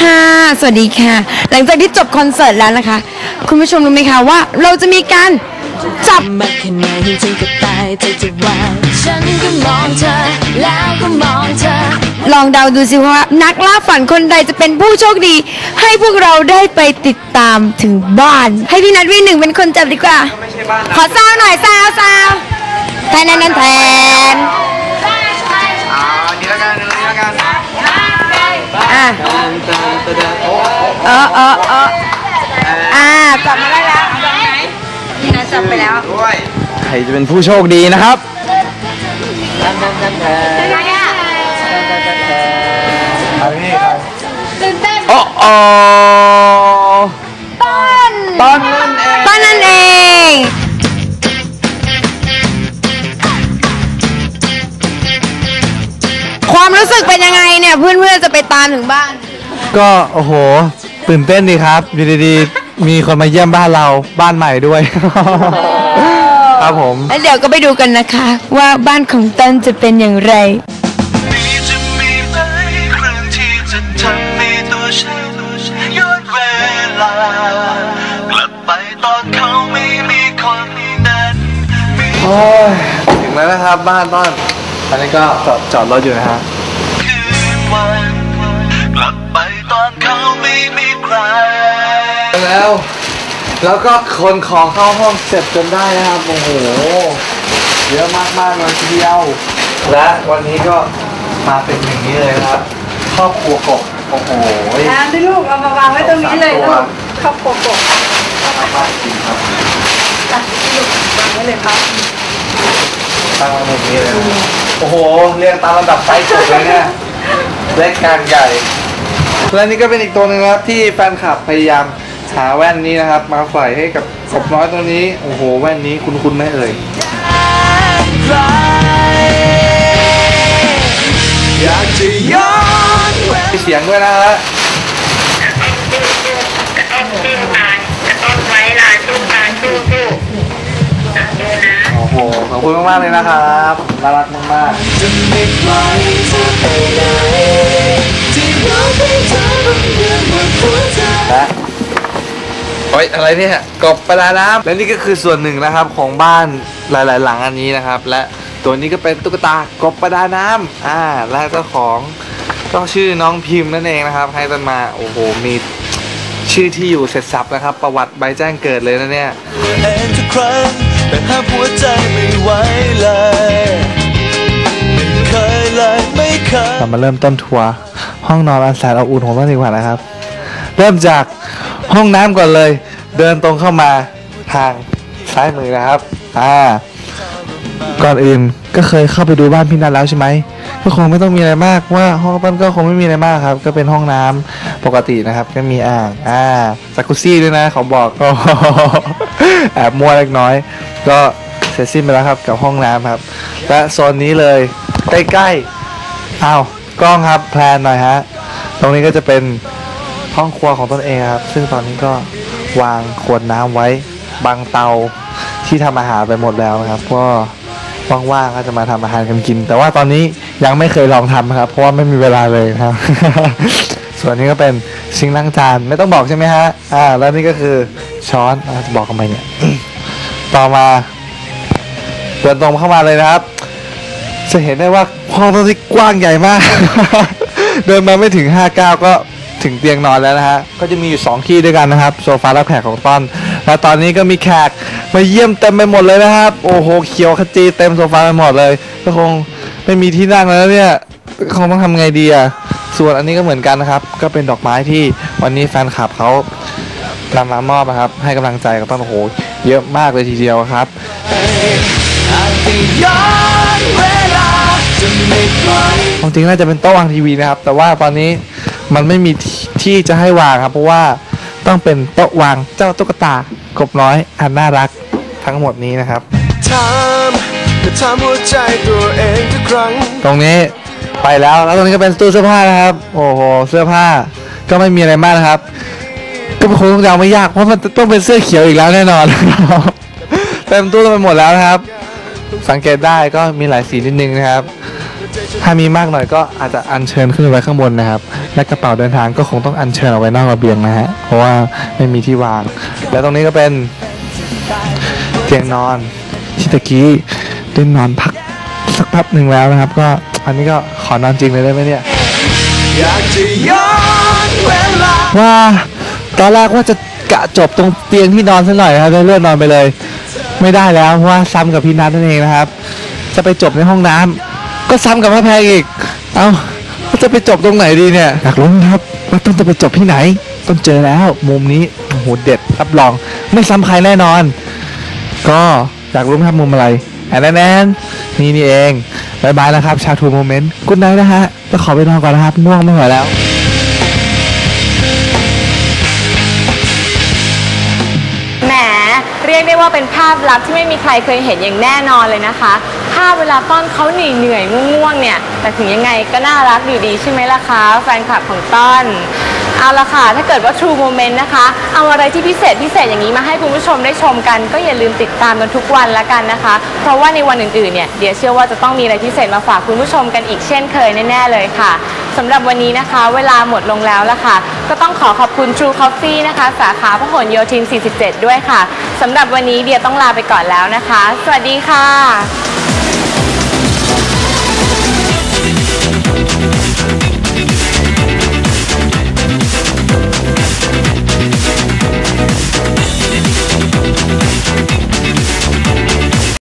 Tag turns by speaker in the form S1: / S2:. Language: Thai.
S1: ค่ะ สวัสดีค่ะ หลังจากที่จบคอนเสิร์ตแล้วนะคะ คุณผู้ชมรู้ไหมคะว่า เราจะมีการจับ
S2: มากแค่ไหนถึงกับตายใจจะวายฉันก็มองเธอแล้วก็มองเธอ
S1: ลองเดาดูสิว่านักล่าฝันคนใดจะเป็นผู้โชคดี ให้พวกเราได้ไปติดตามถึงบ้าน ให้พี่นัทวีหนึ่งเป็นคนจับดีกว่า ขอซาวหน่อยซาวซาวแทนแทนแทน เออเออเอออ่าจับมาได้แล้วพี่นัทจับไปแล้ว
S3: ด้วย
S4: ใครจะเป็นผู้โชคดีนะครับ
S3: อันนี้ครับ
S4: โอ้โอ
S1: ต้น
S4: ต้นนั่นเอง
S1: ต้นนั่นเองความรู้สึกเป็นยังไงเนี่ยเพื่อนๆจะไปตามถึงบ้าน
S4: ก็โอ้โห ตื่นเต้นดีครับอยู่ดีๆ มีคนมาเยี่ยมบ้านเราบ้านใหม่ด้วย ครับผม
S1: แล้วเดี๋ยวก็ไปดูกันนะคะ ว่าบ้านของต้นจะเป็นอย่างไร
S5: นี้จะมีไหมครั้งที่จะทำให้ตัวฉันย้อนเวลากลับไปตอนเขาไม่มีคนนั้นมี
S4: โอ้ยถึงแล้วนะครับบ้านต้นตอนนี้ก็จอดจอดรถอยู่นะฮะ
S5: คืนวัน กลับไปตอนเขาไม่มีใคร
S4: แล้ว แล้วก็คนของเข้าห้องเสร็จจนได้นะครับ โอ้โห เยอะมากๆเลยทีเดียว และวันนี้ก็มาเป็นอย่างนี้เลยนะครับ ครอบครัวกบ โอ้โห
S1: น้ำที่ลูกเอามาวางไว้ตรงนี้เลยลูกครอบครัวกบ
S4: มากจริงครับ
S1: วางไว้เลยครับ
S4: ตั้งมาแบบนี้เลยนะโอ้โห เรียงตามลำดับไซส์สุดเลยเนี่ยเล็กกลางใหญ่ และนี่ก็เป็นอีกตัวหนึ่งนะครับที่แฟนคลับพยายามหาแว่นนี้นะครับ มาใส่ให้กับกบน้อยตัวนี้ โอ้โห แว่นนี้คุ้นๆไหมเอ่ย
S5: อยากจะย้อนเวลา
S4: มีเสียงด้วยนะฮะ คุณมากๆเลยนะครับน่ารักมากๆ
S5: จะไม่ปล่อยเธอไปไหนที่เราไม่เจอต้องเดินบนหัวใจ
S4: และโอ้ยอะไรเนี่ยกบประดาน้ำและนี่ก็คือส่วนหนึ่งนะครับของบ้านหลาย ๆ หลังอันนี้นะครับ และตัวนี้ก็เป็นตุ๊กตากบประดาน้ำอ่าและเจ้าของก็ชื่อน้องพิมพ์นั่นเองนะครับให้ต้นมาโอ้โหมีชื่อที่อยู่เสร็จสับนะครับ ประวัติใบแจ้งเกิดเลยนะเนี่ย
S5: เองทุกครั้ง แต่ห้ามหัวใจไม่ไหวเลยไม่เคยเลยไม่เคย
S4: เรามาเริ่มต้นทัวร์ห้องนอนอันแสนอบอุ่นของต้นดีกว่านะครับ เริ่มจากห้องน้ำก่อนเลย เดินตรงเข้ามาทางซ้ายมือนะครับ อ่า ก่อนอื่นก็เคยเข้าไปดูบ้านพี่นัทแล้วใช่ไหมก็คงไม่ต้องมีอะไรมากว่าห้องต้นก็คงไม่มีอะไรมากครับ ก็เป็นห้องน้ำปกตินะครับ ก็มีอ่างอ่าจักรุซี่ด้วยนะเขาบอกก็ แอบมัวเล็กน้อย ก็เสร็จสิ้นไปแล้วครับกับห้องน้ำครับ และโซนนี้เลยใกล้ๆอ้าวกล้องครับแพลนหน่อยฮะตรงนี้ก็จะเป็นห้องครัวของตนเองครับ ซึ่งตอนนี้ก็วางขวดน้ำไว้บางเตาที่ทำอาหารไปหมดแล้วนะครับ ก็ว่างๆก็จะมาทำอาหารกันกิน แต่ว่าตอนนี้ยังไม่เคยลองทำครับ เพราะว่าไม่มีเวลาเลยครับ ส่วนนี้ก็เป็นซิงค์ล้างจานไม่ต้องบอกใช่ไหมฮะอ่าแล้วนี่ก็คือช้อนอจะบอกทำไมเนี่ย ต่อมาเดินตรงเข้ามาเลยนะครับ จะเห็นได้ว่าห้องตรงนี้กว้างใหญ่มาก เดินมาไม่ถึง 59 ก็ถึงเตียงนอนแล้วนะฮะ ก็จะมีอยู่ 2 ที่ด้วยกันนะครับ โซฟารับแขกของต้นและตอนนี้ก็มีแขกมาเยี่ยมเต็มไปหมดเลยนะครับ โอ้โห เขียวขจีเต็มโซฟาไปหมดเลย ก็คงไม่มีที่นั่งแล้วเนี่ย คงต้องทำไงดีอะส่วนอันนี้ก็เหมือนกันนะครับ ก็เป็นดอกไม้ที่วันนี้แฟนคลับเขานำมามอบนะครับ ให้กำลังใจกับต้นโอ้โห เยอะมากเลยทีเดียวครับความจริงน่าจะเป็นโต๊ะวางทีวีนะครับ แต่ว่าตอนนี้มันไม่มีที่จะให้วางครับ เพราะว่าต้องเป็นโต๊ะวางเจ้าตุ๊กตากบน้อยอันน่ารักทั้งหมดนี้นะครับ
S5: ตรง
S4: นี้ไปแล้วแล้วตรงนี้ก็เป็นตู้เสื้อผ้านะครับ โอ้โหเสื้อผ้าก็ไม่มีอะไรมากนะครับ ก็คงต้งไม่ยากเพราะมันต้องเป็นเสื้อเขียวอีกแล้วแน่นอนเต็มตู้ไปหมดแล้วนะครับ สังเกตได้ก็มีหลายสีนิดนึงนะครับ ถ้ามีมากหน่อยก็อาจจะอัญเชิญขึ้นไว้ข้างบนนะครับ และกระเป๋าเดินทางก็คงต้องอัญเชิญเอาไว้นอกระเบียงนะฮะเพราะว่าไม่มีที่วาง แล้วตรงนี้ก็เป็นเตียงนอนที่ตะกี้ได้นอนพักสักแป๊บหนึ่งแล้วนะครับ ก็อันนี้ก็ขอนอนจริงเลยได้ไหมเนี่ยว่า ตอนแรกว่าจะกะจบตรงเตียงที่นอนซะหน่อยนะครับแล้เลื่อนนอนไปเลย ไม่ได้แล้วเพราะว่าซ้ำกับพี่นัทนั่นเองนะครับ จะไปจบในห้องน้ำก็ซ้ำกับพระแพงอีก เอ้าว่าจะไปจบตรงไหนดีเนี่ยอยากรู้นะครับว่าต้องจะไปจบที่ไหน ต้องเจอแล้วมุมนี้โอ้โหเด็ดรับรอง ไม่ซ้ำใครแน่นอน ก็อยากรู้ไหมครับมุมอะไรแอนแอนนี่นี่เองบายบายแล้วครับชาทูโมเมนต์กุ๊ดไนท์นะฮะจะขอไปนอนก่อนนะครับง่วงไม่ไหวแล้ว
S1: เรียกได้ว่าเป็นภาพลับที่ไม่มีใครเคยเห็นอย่างแน่นอนเลยนะคะ ภาพเวลาต้อนเขาเหนื่อยเหนื่อยๆง่วงๆเนี่ย แต่ถึงยังไงก็น่ารักอยู่ดีใช่ไหมล่ะคะ แฟนคลับของต้อนเอาละค่ะ ถ้าเกิดว่า True Moment นะคะ เอาอะไรที่พิเศษพิเศษอย่างนี้มาให้คุณผู้ชมได้ชมกัน ก็อย่าลืมติดตามกันทุกวันละกันนะคะ เพราะว่าในวันอื่นๆ เนี่ย เดี๋ยวเชื่อว่าจะต้องมีอะไรพิเศษมาฝากคุณผู้ชมกันอีกเช่นเคยแน่ๆเลยค่ะสำหรับวันนี้นะคะ เวลาหมดลงแล้วละค่ะ ก็ต้องขอขอบคุณ True Coffee นะคะ สาขาพหลโยธิน 47 ด้วยค่ะสำหรับวันนี้เดียต้องลาไปก่อนแล้วนะคะ สวัสดีค่ะ